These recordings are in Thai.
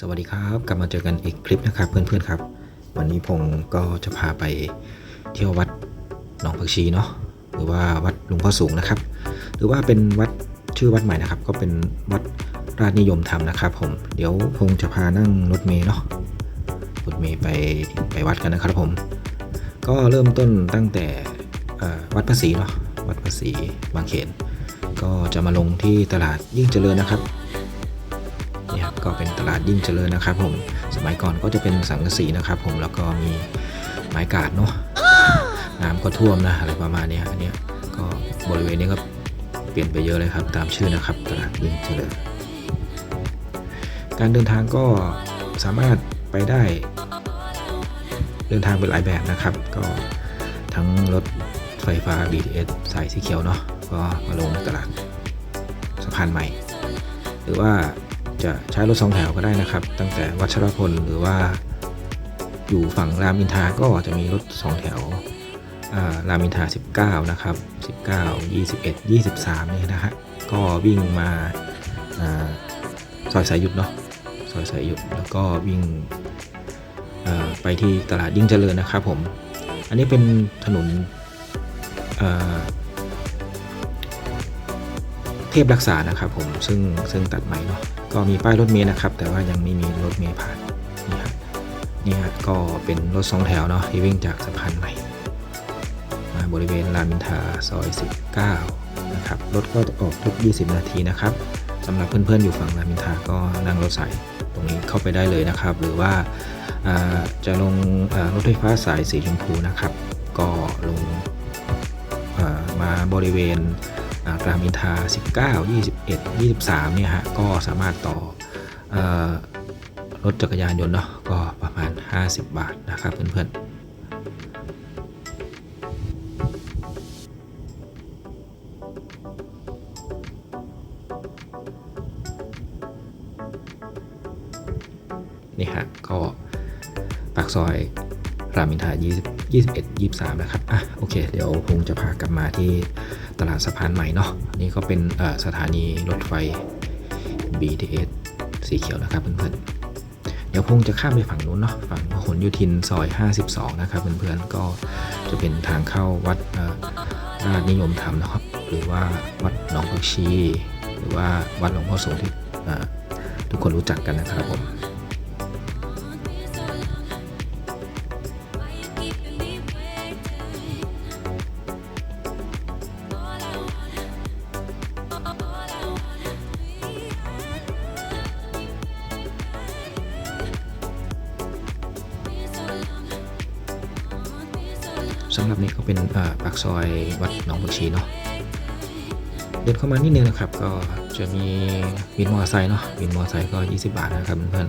สวัสดีครับ กลับมาเจอกันอีกคลิปนะครับเพื่อนๆครับ วันนี้พงก็จะพาไปเที่ยววัดหนองผักชีเนาะหรือว่าวัดหลวงพ่อสูงนะครับ หรือว่าเป็นวัดชื่อวัดใหม่นะครับ ก็เป็นวัดราชนิยมธรรมนะครับ ผมเดี๋ยวพงจะพานั่งรถเมล์เนาะรถเมล์ไปไปวัดกันนะครับผม ก็เริ่มต้นตั้งแต่วัดพระศรีเนาะวัดพระศรีบางเขนก็จะมาลงที่ตลาดยิ่งเจริญนะครับ ก็เป็นตลาดยิ่งเจริญนะครับผม สมัยก่อนก็จะเป็นสังกะสีนะครับผม แล้วก็มีไม้กาดเนาะ น้ำก็ท่วมนะอะไรประมาณนี้อันนี้ก็บริเวณนี้ก็เปลี่ยนไปเยอะเลยครับ ตามชื่อนะครับ ตลาดยิ่งเจริญ การเดินทางก็สามารถไปได้เดินทางเป็นหลายแบบนะครับ ก็ทั้งรถไฟฟ้า BTS สายสีเขียวเนาะก็มาลงตลาดสะพานใหม่ หรือว่า จะใช้รถสองแถวก็ได้นะครับ ตั้งแต่วัชรพลหรือว่าอยู่ฝั่งรามอินทาก็จะมีรถสองแถวรามอินทา19 นะครับ 19 21 23 นี่นะฮะ ก็วิ่งมาอาซอยสายหยุดเนาะ ซอยสายหยุดแล้วก็วิ่งไปที่ตลาดยิ่งเจริญนะครับผม อันนี้เป็นถนนเทพรักษานะครับผม ซึ่งซึ่งตัดใหม่เนาะ ก็มีป้ายรถเมล์นะครับ แต่ว่ายังไม่มีรถเมล์ผ่านนี่ฮะนี่ฮะก็เป็นรถสองแถวเนาะที่วิ่งจากสะพานใหม่มาบริเวณรามินทาซอย 19 นะครับ รถก็จะออกทุก 20 นาทีนะครับสำหรับเพื่อนๆอยู่ฝั่งรามอินทาก็นั่งรถสายตรงนี้เข้าไปได้เลยนะครับ หรือว่าาจะลงรถไฟฟ้าสายสีชมพูนะครับ ก็ลงมาบริเวณ รามอินทา19 21 23เนี่ยฮะก็สามารถต่อออรถจักรยานยนต์เนาะก็ประมาณ 50 บาทนะครับเพื่อนๆนี่ฮะก็ปากซอยรามอินทรา20 21 23 นะครับ อะ โอเค เดี๋ยวพงจะพากลับมาที่ ตลาดสะพานใหม่เนาะอันนี่ก็เป็นสถานีรถไฟ BTS สีเขียวนะครับเพื่อนๆ เดี๋ยวพงจะข้ามไปฝั่งนู้นเนาะฝั่งพหลโยธินซอย 52 นะครับเพื่อนๆ ก็จะเป็นทางเข้าวัดราชนิยมธรรมนะครับ หรือว่าวัดหนองผักชี หรือว่าวัดหลวงพ่อโสธที่ทุกคนรู้จักกันนะครับผม สำหรับนี้ก็เป็นปากซอยวัดหนองบุญชีเนาะเดินเข้ามานิดนึงนะครับ ก็จะมีวินมอเตอร์ไซค์เนาะวินมอเตอร์ไซค์ก็ 20 บาทนะครับเพื่อน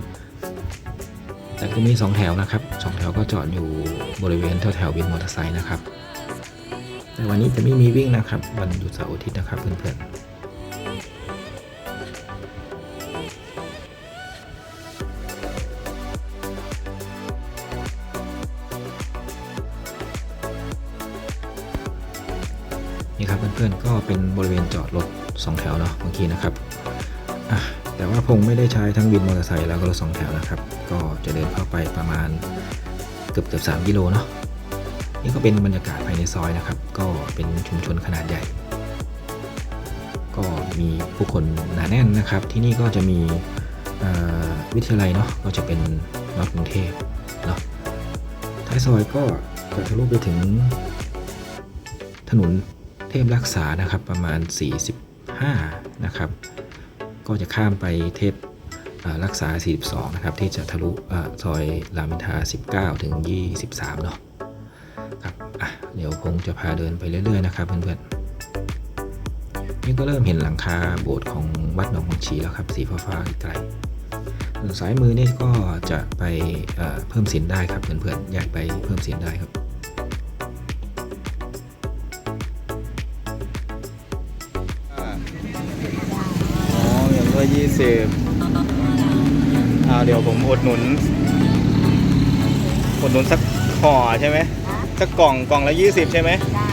แต่ก็มี 2 แถวนะครับ 2 แถวก็จอดอยู่บริเวณแถวแถววินมอเตอร์ไซค์นะครับ แต่วันนี้จะไม่มีวิ่งนะครับ วันหยุดเสาร์อาทิตย์นะครับเพื่อนๆ นี่ครับเพื่อนๆก็เป็นบริเวณจอดรถ2แถวเนาะบางทีนะครับแต่ว่าพงไม่ได้ใช้ทั้งวินมอเตอร์ไซค์แล้วก็รถสองแถวนะครับ ก็จะเดินเข้าไปประมาณเกือบเกือบสามกิโลเนาะนี่ก็เป็นบรรยากาศภายในซอยนะครับ ก็เป็นชุมชนขนาดใหญ่ ก็มีผู้คนหนาแน่นนะครับ ที่นี่ก็จะมีวิทยาลัยเนาะก็จะเป็นนอดกรุงเทพเนาะท้ายซอยก็จะทะลุไปถึงถนน ทพรักษานะครับประมาณ 45 นะครับ ก็จะข้ามไปเทพรักษา 42 นะครับ ที่จะทะลุอ่าซอยรามอินทรา19 ถึง 23 เนาะครับอะเดี๋ยวคงจะพาเดินไปเรื่อย ๆ นะครับเพื่อนๆนี่ก็เริ่มเห็นหลังคาโบสถ์ของวัดหนองบังชีแล้วครับ สีฟ้าๆไกลส่วนซ้ายมือนี่ก็จะไปเอ่อเพิ่มสินได้ครับเพื่อนๆอยากไปเพิ่มสินได้ครับ ย่างละยี่สิบอ่าเดี๋ยวผมอุดหนุนอุดหนุนสักห่อใช่ไหมสักกล่องกล่องละยี่สิบใช่ไหมได้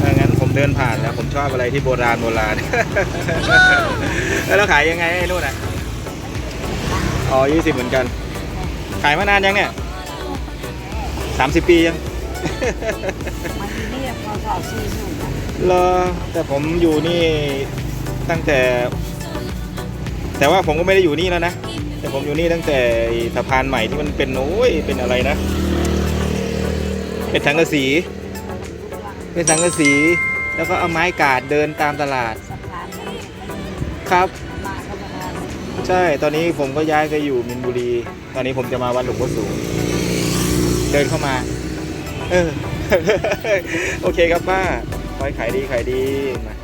ถ้างั้นผมเดินผ่านแล้ว ผมชอบอะไรที่โบราณโบราณ แล้วเราขายยังไงไอ้นู่นอะ อ๋อยี่สิบเหมือนกัน ขายมานานยังเนี่ยสามสิบปียังมันนี่พอสอบซีสูงเลอแต่ผมอยู่นี่ตั้งแต่ แต่ว่าผมก็ไม่ได้อยู่นี่แล้วนะ แต่ผมอยู่นี่ตั้งแต่สะพานใหม่ที่มันเป็นโอ้ยเป็นอะไรนะ เป็นสังกะสี เป็นสังกะสี แล้วก็เอาไม้กาดเดินตามตลาด ครับ ใช่ ตอนนี้ผมก็ย้ายไปอยู่มินบุรี ตอนนี้ผมจะมาวัดหลวงพ่อสูง เดินเข้ามา เออ โอเคครับป้าคอยขายดีขายดีมา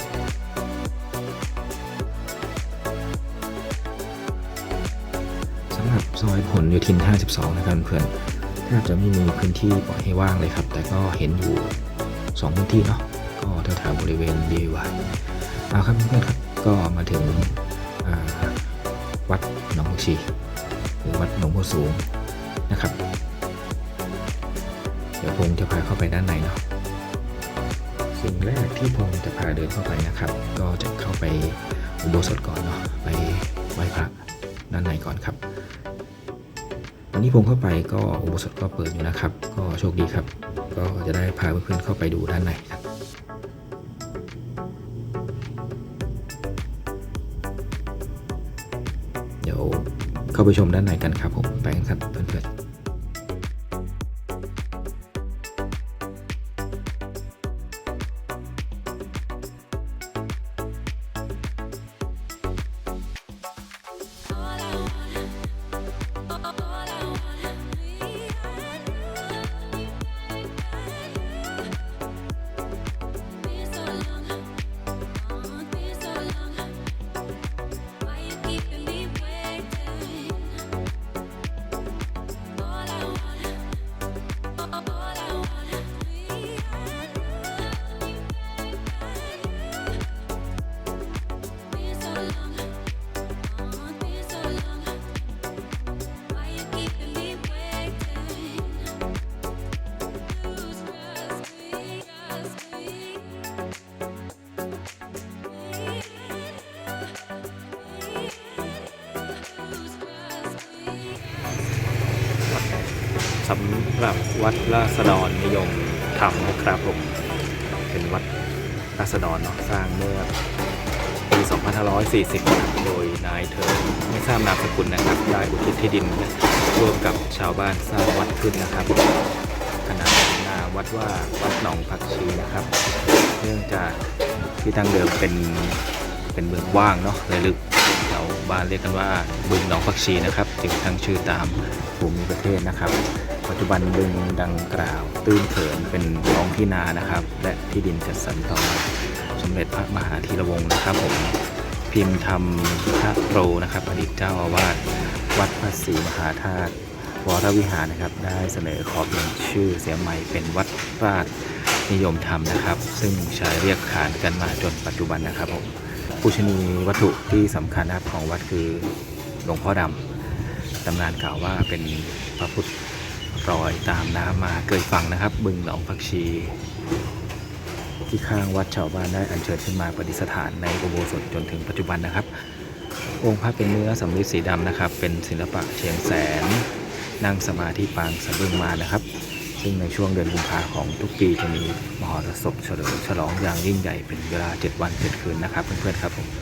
สำหรับซอยผลโยธิน 52 นะครับเพื่อนแทบจะไม่มีพื้นที่ปล่อยให้ว่างเลยครับ แต่ก็เห็นอยู่ 2 พื้นที่เนาะก็แถวๆบริเวณ DIY เอาครับเพื่อนครับก็มาถึงวัดหนองบัวชีหรือวัดหนองบัวสูงนะครับ เดี๋ยวพงจะพาเข้าไปด้านในเนาะสิ่งแรกที่พงจะพาเดินเข้าไปนะครับ ก็จะเข้าไปอุโบสถก่อนเนาะไปไหว้พระด้านในก่อนครับ อนที่ผมเข้าไปก็อุโบสถก็เปิดอยู่นะครับ ก็โชคดีครับ ก็จะได้พาเพื่อนๆเข้าไปดูด้านในครับเดี๋ยวเข้าไปชมด้านในกันครับผมไปกันครับเพื่อนๆ สำหรับวัดราษฎรนิยมธรรมนะครับผมเป็นวัดราษฎรเนาะสร้างเมื่อปี 2540 โดยนายเธอไม่ทราบนามสกุลนะครับ ได้อุทิศที่ดินร่วมกับชาวบ้านสร้างวัดขึ้นนะครับ ขนาดนาวัดว่าวัดหนองผักชีนะครับ เนื่องจากที่ตั้งเดิมเป็นเป็นเมืองว่างเนาะเลยลึก แถวบ้านเรียกกันว่าบึงหนองผักชีนะครับจึงตั้งชื่อตามภูมิประเทศนะครับ ปัจจุบันบึงดังกล่าว ตื้นเขินเป็นท้องที่นานะครับ และที่ดินจัดสรรต่อสมเด็จพระมหาธีรวงศ์นะครับผมพิมพ์ธรรมพระโรนะครับอดีตเจ้าอาวาสวัดพระศรีมหาธาตุวรวิหารนะครับ ได้เสนอขอเปลี่ยนชื่อเสียใหม่เป็นวัดราชนิยมธรรมนะครับ ซึ่งใช้เรียกขานกันมาจนปัจจุบันนะครับผม ปูชนีวัตถุที่สำคัญนะครับของวัดคือหลวงพ่อดำตำนานกล่าวว่าเป็นพระพุทธรอยตามน้ำมาเกยฝั่งนะครับ บึงหนองผักชี ที่ข้างวัดชาวบ้านได้อัญเชิญขึ้นมาประดิษฐานในอุโบสถจนถึงปัจจุบันนะครับ องค์พระเป็นเนื้อสำริดสีดำนะครับ เป็นศิลปะเชียงแสน นั่งสมาธิปางสะบึงมานะครับ ซึ่งในช่วงเดือนกุมภาของทุกปีจะมีมหรสพเฉลิมฉลองอย่างยิ่งใหญ่เป็นเวลา 7 วัน 7 คืนนะครับเพื่อนๆครับผม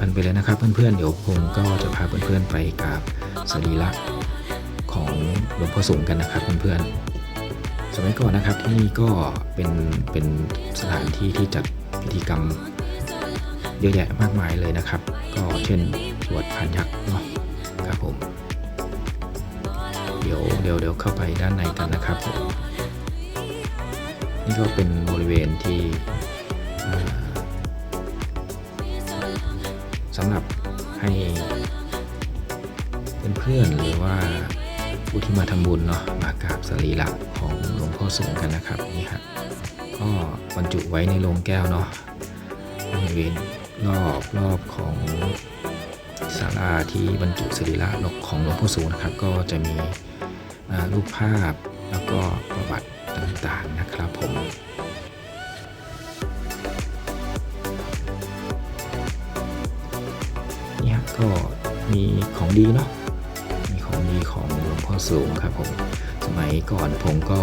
กันไปเลยนะครับเพื่อนๆ เดี๋ยวผมก็จะพาเพื่อนๆไปกราบสรีระของหลวงพ่อสูงกันนะครับเพื่อนๆ สมัยก่อนนะครับที่นี่ก็เป็นเป็นสถานที่ที่จัดพิธีกรรมเยอะแยะมากมายเลยนะครับ ก็เช่นสวดพานยักษ์เนาะครับผม เดี๋ยวเดี๋ยวเดี๋ยวเข้าไปด้านในกันนะครับผมนี่ก็เป็นบริเวณที่ำหรับให้เพื่อนๆหรือว่าผู้ที่มาทำบุญเนาะมากราบสรีระของหลวงพ่อสงกันนะครับนี่ฮะก็บรรจุไว้ในโลงแก้วเนาะบริเวณรอบรอบของศาลาที่บรรจุสรีระของหลวงพ่อสูงนะครับ ก็จะมีรูปภาพแล้วก็ประวัติต่างๆนะครับผม ก็มีของดีเนาะมีของดีของหลวงพ่อสูงครับผมสมัยก่อนผมก็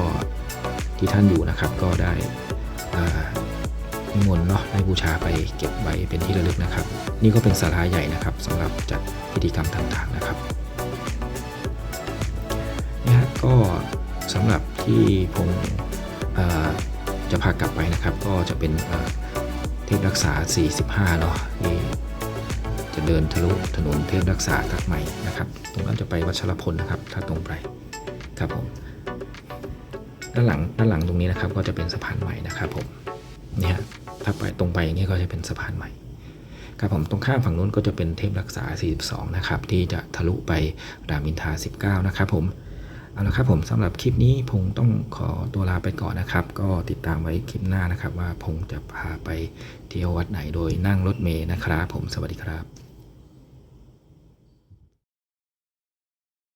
ที่ท่านอยู่นะครับก็ได้นิมนต์เนาะได้บูชาไปเก็บไว้เป็นที่ระลึกนะครับ นี่ก็เป็นศาลาใหญ่นะครับสำหรับจัดพิธีกรรมต่างๆนะครับนี่ฮะก็สำหรับที่ผมจะพากลับไปนะครับ ก็จะเป็นเทพรักษา 45เนาะที่ จะเดินทะลุถนนเทพรักษาตัดใหม่นะครับ ตรงนั้นจะไปวัชรพลนะครับ ถ้าตรงไปครับผม ด้านหลังด้านหลังตรงนี้นะครับ ก็จะเป็นสะพานใหม่นะครับผมเนี่ยถ้าไปตรงไปอย่างนี้ก็จะเป็นสะพานใหม่ครับผมตรงข้ามฝั่งนู้นก็จะเป็นเทพรักษา 42 นะครับ ที่จะทะลุไปรามอินทรา19 นะครับผมเอาละครับผมสำหรับคลิปนี้พงต้องขอตัวลาไปก่อนนะครับ ก็ติดตามไว้คลิปหน้านะครับ ว่าพงจะพาไปเที่ยววัดไหนโดยนั่งรถเมล์นะครับ ผมสวัสดีครับ